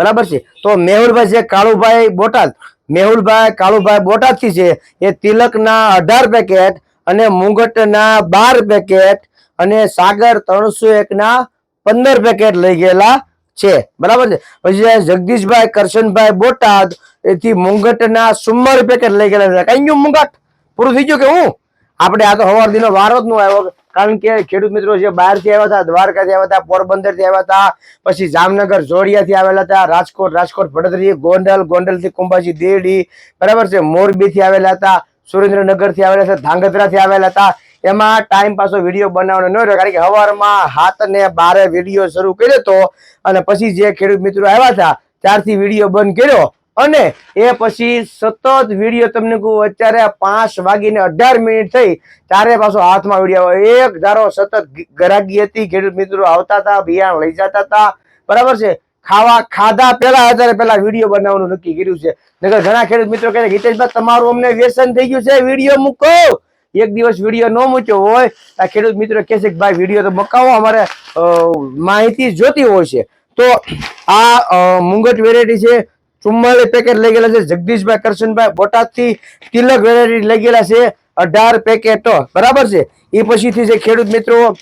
બરાબર છે? તો મેહુલભાઈ છે, કાળુભાઈ બોટાદ. મેહુલભાઈ, કાળુભાઈ બોટાદથી છે. એ તિલકના અઢાર પેકેટ અને મુંગટના બાર પેકેટ અને સાગર ત્રણસો એકના પંદર પેકેટ લઈ ગયેલા છે. બરાબર છે? પછી જગદીશભાઈ, કરશનભાઈ બોટાદ, એથી મુંગટના સુમર પેકેટ લઈ ગયેલા કઈ ગયું મુંગટ? પૂરું થઈ ગયું કે હું? આપણે આ તો હવાર દિનો વારો જ નો આવ્યો. કારણ કે ખેડૂત મિત્રો જે બહારથી આવ્યા હતા, દ્વારકાથી આવ્યા હતા પોરબંદરથી આવ્યા હતા, પછી જામનગર, જોડિયાથી આવેલા હતા, રાજકોટ રાજકોટ ભડતરી ગોંડલ ગોંડલથી કુંભાજી, દેડી, બરાબર છે મોરબી થી આવેલા હતા સુરેન્દ્રનગરથી આવેલા હતા ધાંગધ્રા થી આવેલા હતા. એમાં ટાઈમ પાસો વીડિયો બનાવવાનો ન રહ્યો, કારણ કે હવારમાં હાથને બારે વીડિયો શરૂ કર્યો હતો અને પછી જે ખેડૂત મિત્રો આવ્યા હતા, ત્યારથી વીડિયો બંધ કર્યો. અને એ પછી સતત વીડિયો તમને કહું, અત્યારે પાંચ વાગીને અઢાર મિનિટ થઈ ત્યારે પાછો હાથમાં વીડિયો એક ધારો સતત ગરાગી હતી ખેડૂત મિત્રો આવતા હતા બિયારણ લઈ જતા હતા. બરાબર છે? ખાવા, ખાધા પેલા અત્યારે પેલા વીડિયો બનાવવાનું નક્કી કર્યું છે. નકર ઘણા ખેડૂત મિત્રો કહે હિતેશભાઈ તમારું અમને વ્યસન થઈ ગયું છે, વીડિયો મૂકો. એક દિવસ વીડિયો ન મૂક્યો હોય, આ ખેડૂત મિત્રો કહે છે કે, ભાઈ, વીડિયો તો મકાવો અમારે માહિતી જોતી હોય છે. તો આ મુંગટ વેરાયટી છે ચુમ્માલીસ પેકેટ લઈ ગયેલા છે. જગદીશભાઈ, કરશનભાઈ બોટાદથી તિલક વેરાયટી લઈ ગયેલા છે. અઢાર પેકેટો બરાબર છે? એ પછીથી છે ખેડૂત મિત્રો.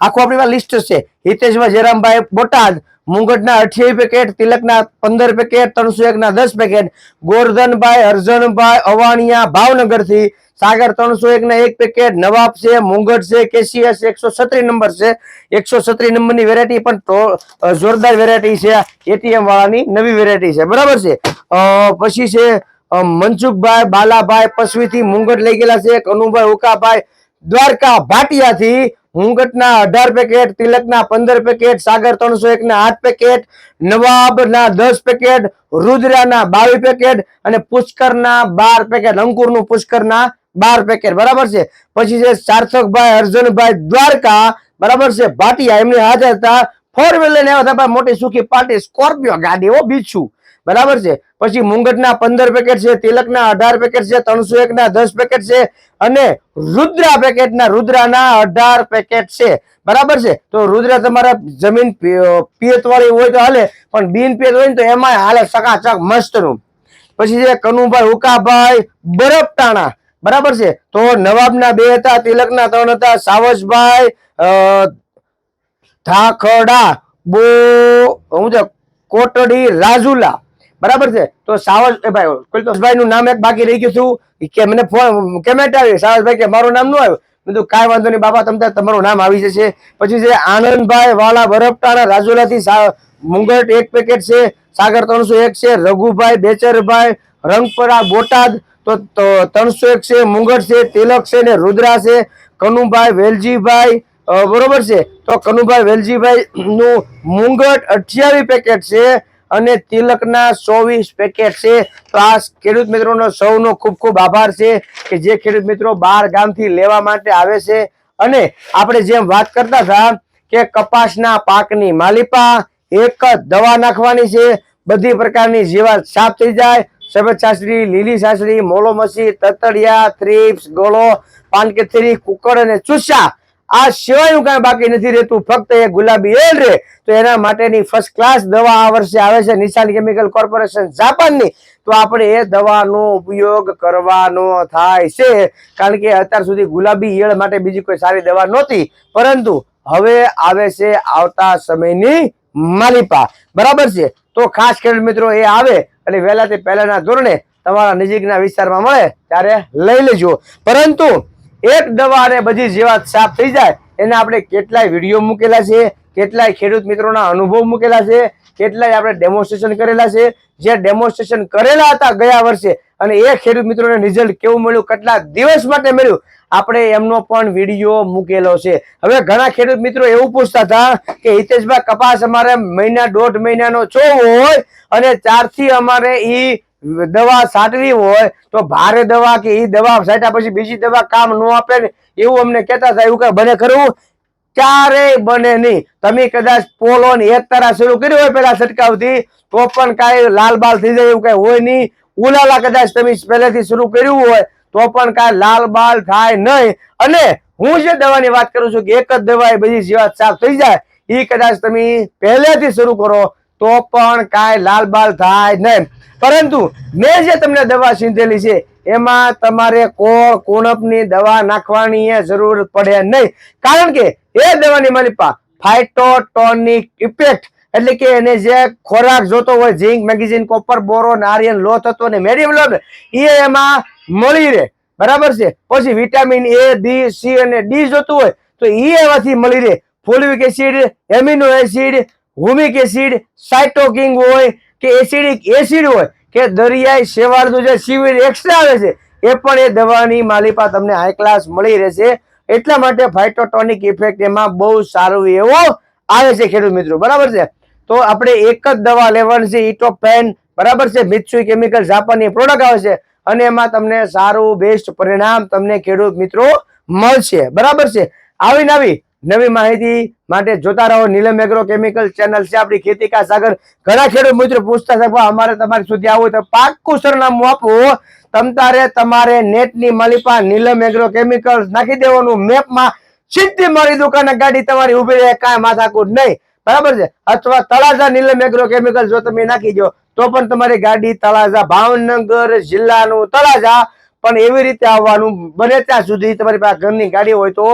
આખું આપણી લિસ્ટ છે. હિતેશભાઈ, જયરામભાઈ, બોટાદ મુંગટના અઠ્યાવીસ પેકેટ તિલકના પંદર પેકેટ ત્રણસો એક ના દસ પેકેટ ગોરધનભાઈ અરજણભાઈ અવાણિયા ભાવનગરથી સાગર ત્રણસો એક ના એક પેકેટ નવાબ છે, મુંગટ છે કેસીએસ એકસો છત્રીસ નંબર છે. એકસો છત્રીસ નંબરની વેરાયટી પણ જોરદાર વેરાયટી છે એટીએમ વાળાની નવી વેરાયટી છે. બરાબર છે? પછી છે મનસુખભાઈ, બાલાભાઈ, પસવીથી મુંગટ લઈ ગયેલા છે. કનુભાઈ ઉકાભાઈ, દ્વારકા ભાટિયાથી મુંગટના અઢાર પેકેટ, તિલકના પંદર પેકેટ, સાગર ત્રણસો એક ના આઠ પેકેટ, નવાબના દસ પેકેટ, રુદ્રાના બાવીસ પેકેટ અને પુષ્કરના બાર પેકેટ, અંકુરનું પુષ્કરના બાર પેકેટ. બરાબર છે? પછી છે સાર્થકભાઈ, અર્જુનભાઈ દ્વારકા. બરાબર છે? ભાટિયા એમની હાજર હતા. ફોર વ્હીલર ને આવ્યા મોટી સુખી પાર્ટી, સ્કોર્પિયો ગાડી ઓ બીજું બરાબર છે? પછી મુંગટના પંદર પેકેટ છે, તિલકના અઢાર પેકેટ છે ત્રણસો એક ના દસ પેકેટ છે અને રુદ્રા પેકેટના રુદ્રાના અઢાર પેકેટ છે. બરાબર છે? તો રુદ્રા તમારા જમીન પિયત વાળી હોય તો હાલે, પણ બિન પિયત હોય ને તો એમાં હાલે ચકાચક મસ્તનું. પછી છે કનુભાઈ હુકાભાઈ બરફટાણા. બરાબર છે? તો નવાબના બે હતા, તિલકના ત્રણ હતા, સાવજભાઈ ધાખડા, બો, હું છે કોટડી રાજુલા. બરાબર છે? તો સાવજ એ ભાઈ કુલતોષભાઈ નું નામ એક બાકી રહી ગયું છું કે મને ફોન કેમેટ આવી સાવજભાઈ કે, મારું નામ ન આવ્યું? બધું કાંઈ વાંધો નહીં બાબા તમને તમારું નામ આવી જશે. પછી છે, આનંદભાઈ વાલા બરફટાણા રાજુલાથી મુંગટ એક પેકેટ છે, સાગર ત્રણસો એક છે, રઘુભાઈ બેચરભાઈ, રંગપરા બોટાદ, તો ત્રણસો એક છે, મુંગટ છે, તિલક છે ને રુદ્રા છે, કનુભાઈ વેલજીભાઈ બરોબર છે? તો કનુભાઈ વેલજીભાઈ નું મુંગટ અઠ્યાવી પેકેટ છે અને તિલકના ચોવીસ પેકેટ છે. તો આ ખેડૂત મિત્રોનો સૌનો ખૂબ ખૂબ આભાર છે કે જે ખેડૂત મિત્રો બાર ગામથી લેવા માટે આવે છે. અને આપણે જેમ વાત કરતા હતા કે કપાસના પાકની માલિપા એક જ દવા નાખવાની છે. બધી પ્રકારની જીવાત સાફ થઈ જાય. સફેદ સાસરી લીલી સાસરી મોલોમસી, તતડિયા, થ્રીપ્સ, ગોળો, પાનકેથરી કુકડ અને ચૂસા આ સિવાયનું કાંઈ બાકી નથી રહેતું. ફક્ત એ ગુલાબી એલ રે. તો એના માટેની ફર્સ્ટ ક્લાસ દવા આ વર્ષે આવે છે નિશાન કેમિકલ કોર્પોરેશન જાપાનની તો આપણે એ દવાનો ઉપયોગ કરવાનો થાય છે. કારણ કે અત્યાર સુધી ગુલાબી ઈયળ માટે બીજી કોઈ સારી દવા નહોતી. પરંતુ હવે આવે છે આવતા સમયની માલિપા. બરાબર છે? તો ખાસ ખેડૂત મિત્રો એ આવે અને વહેલાથી પહેલાના ધોરણે તમારા નજીકના વિસ્તારમાં મળે ત્યારે લઈ લેજો. પરંતુ એક દવા અને બધી જીવાત સાફ થઈ જાય, એને આપણે કેટલાય વીડિયો મૂકેલા છે, કેટલાય ખેડૂત મિત્રોના અનુભવ મૂકેલા છે, કેટલાય આપણે ડેમોન્સ્ટ્રેશન કરેલા છે. જે ડેમોન્સ્ટ્રેશન કરેલા હતા ગયા વર્ષે અને એ ખેડૂત મિત્રોને રિઝલ્ટ કેવું મળ્યું, કેટલા દિવસ માટે મળ્યું, આપણે એમનો પણ વીડિયો મૂકેલો છે. હવે ઘણા ખેડૂત મિત્રો એવું પૂછતા હતા કે હિતેશભાઈ કપાસ અમારે મહિના દોઢ મહિનાનો છો હોય અને ત્યારથી અમારે ઈ દવા સાટવી હોય તો ભારે દવા કે એ દવા સાટ્યા પછી બીજી દવા કામ ન આપે ને એવું અમને કહેતા હતા, એવું કઈ બને ખરું? ક્યારેય બને નહીં. તમે કદાચ પોલો ને એક તારા શરૂ કર્યું હોય પેલા છટકાવથી, તો પણ કાંઈ લાલ બાલ થઈ જાય એવું કઈ હોય નહીં. ઉલાલા કદાચ તમે પહેલેથી શરૂ કર્યું હોય, તો પણ કાંઈ લાલ બાલ થાય નહીં. અને હું જે દવાની વાત કરું છું કે એક જ દવા એ બધી જીવાત સાફ થઈ જાય એ કદાચ તમે પહેલેથી શરૂ કરો, તો પણ કાંઈ લાલબાલ થાય નહીં. પરંતુ મેં જે તમને દવા સીંધેલી છે, એમાં તમારે કોળ, કુણપની દવા નાખવાની જરૂર પડે નહીં. કારણ કે એ દવાની માલિપા ફાઇટોટોનિક ઇફેક્ટ એટલે કે એને જે ખોરાક જોતો હોય, zinc, magnesium, copper boron iron લો તત્વ ને મેડિયમ લો એ એમાં મળી રહે. બરાબર છે? પછી વિટામિન એ ડી સી અને ડી જોતું હોય, તો એ એમાંથી મળી રહે. Folic acid, amino acid, humic acid cytokinin હોય કે એસિડિક એસિડ હોય કે દરિયાઈ શેવાળનું જે શિવિર એક્સ્ટ્રા આવે છે, એ પણ એ દવાની માલિપા તમને હાઈ ક્લાસ મળી રહેશે. એટલા માટે ફાઇટોટોનિક ઇફેક્ટ એમાં બહુ સારું એવો આવે છે ખેડૂત મિત્રો. બરાબર છે? તો આપણે એક જ દવા લેવાની છે ઇટોપેન બરાબર છે? મિત્સુઈ કેમિકલ જાપાનની પ્રોડક્ટ આવે છે. અને એમાં તમને સારું બેસ્ટ પરિણામ તમને ખેડૂત મિત્રો મળશે. બરાબર છે? આવી નવી નવી માહિતી માટે જોતા રહો. નીલમ એગ્રો કેમિકલ ચેનલ છે આપણી ખેતી કા સાગર. ઘણા ખેડૂત મિત્રો પૂછતા છે અમારે તમારી સુધી આવું તો પાક્કું સરનામું આપો તમ તમારે તમારે નેટની માલિપા નીલમ એગ્રો કેમિકલ્સ નાખી દેવાનું. મેપમાં સીધી મારી દુકાને ગાડી તમારી ઊભી રહે, કાંઈ માથાકૂટ નહીં. બરાબર છે? અથવા તળાજા નીલમ એગ્રો કેમિકલ જો તમે નાખી દો, તો પણ તમારી ગાડી તળાજા ભાવનગર જિલ્લાનું તળાજા. પણ એવી રીતે આવવાનું બને ત્યાં સુધી તમારી પાસે ઘરની ગાડી હોય તો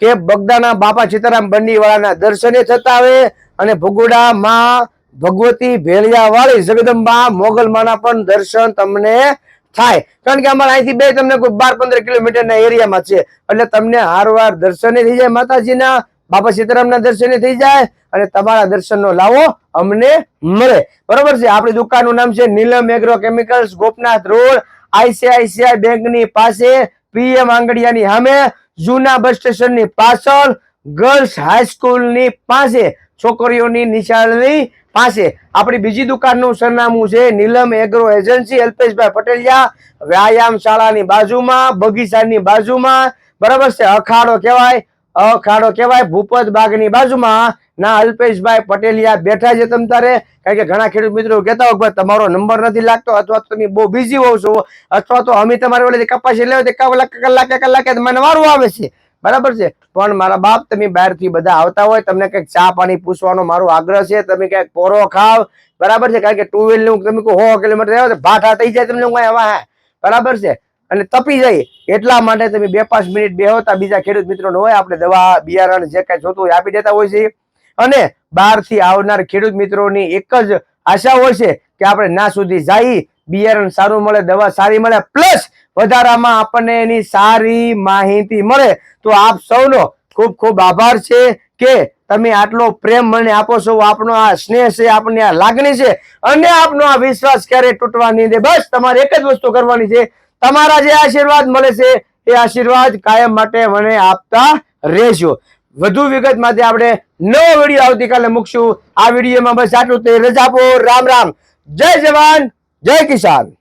કે બગદાના બાપા સીતારામ બંડી વાળાના દર્શને થતા આવે અને ભગુડા માં ભગવતી ભેળિયા વાળી જગદંબા મોગલમાના પણ દર્શન તમને થાય. કારણ કે અમારા અહીંથી બે તમને કોઈ બાર પંદર કિલોમીટરના એરિયામાં છે. એટલે તમને હારવાર દર્શને થઈ જાય, માતાજીના, બાપા સીતારામના દર્શને થઈ જાય અને તમારા દર્શનનો લાવો અમને મળે. બરોબર છે? આપણી દુકાનનું નામ છે Neelam agro chemicals, Gopnath road, ICICI બેંકની પાસે પીએમ આંગડિયાની સામે જૂના બસ સ્ટેશનની પાછળ ગર્લ્સ હાઈસ્કૂલની પાસે છોકરીઓની નિશાળની પાસે. આપણી બીજી દુકાનનું સરનામું છે નીલમ એગ્રો એજન્સી, અલ્પેશભાઈ પટેલિયા. વ્યાયામ શાળાની બાજુમાં, બગીચાની બાજુમાં. બરાબર છે, અખાડો કહેવાય. અખાડો કહેવાય, ભૂપત બાગની બાજુમાં ના અલ્પેશભાઈ પટેલિયા બેઠા છે તમ તારે. કારણ કે ઘણા ખેડૂત મિત્રો કહેતા હોય ભાઈ, તમારો નંબર નથી લાગતો અથવા તો તમે બહુ બિઝી હોવ છો, અથવા તો અમે તમારી વડે કપાસી લેવો તે કલાક કલાકે કલાકે મને વારું આવે છે. બરાબર છે? પણ મારા બાપ, તમે બહારથી બધા આવતા હોય, તમને કંઈક ચા પાણી પૂછવાનો મારો આગ્રહ છે, તમે કંઈક પોરો ખાવ. બરાબર છે? કારણ કે ટુ વ્હીલનું તમે સો કિલોમીટર ભાઠા થઈ જાય તમને હું હવા બરાબર છે? અને તપી જાય એટલા માટે તમે બે પાંચ મિનિટ બેહોતા બીજા ખેડૂત મિત્રોને હોય, આપણે દવા, બિયારણ, જે કાંઈ જોતું હોય, આપી દેતા હોય છે અને બહારથી આવનાર ખેડૂત મિત્રોની એક જ આશા હોય છે કે આપણે ના સુધી જઈ બિયારણ સારું મળે, દવા સારી મળે, પ્લસ વધારામાં આપણને એની સારી માહિતી મળે. તો આપ સૌનો ખૂબ ખૂબ આભાર છે કે તમે આટલો પ્રેમ મને આપો છો. આપનો આ સ્નેહ છે, આપની આ લાગણી છે. અને આપનો આ વિશ્વાસ ક્યારે તૂટવાની દે બસ તમારે એક જ વસ્તુ કરવાની છે તમારા જે આશીર્વાદ મળે છે, એ આશીર્વાદ કાયમ માટે મને આપતા રહેજો. વધુ વિગત માટે આપણે નવો વીડિયો આવતીકાલે મૂકશું, આ વિડીયોમાં બસ આટલું તે રજા આપો રામ રામ. જય જવાન, જય કિસાન.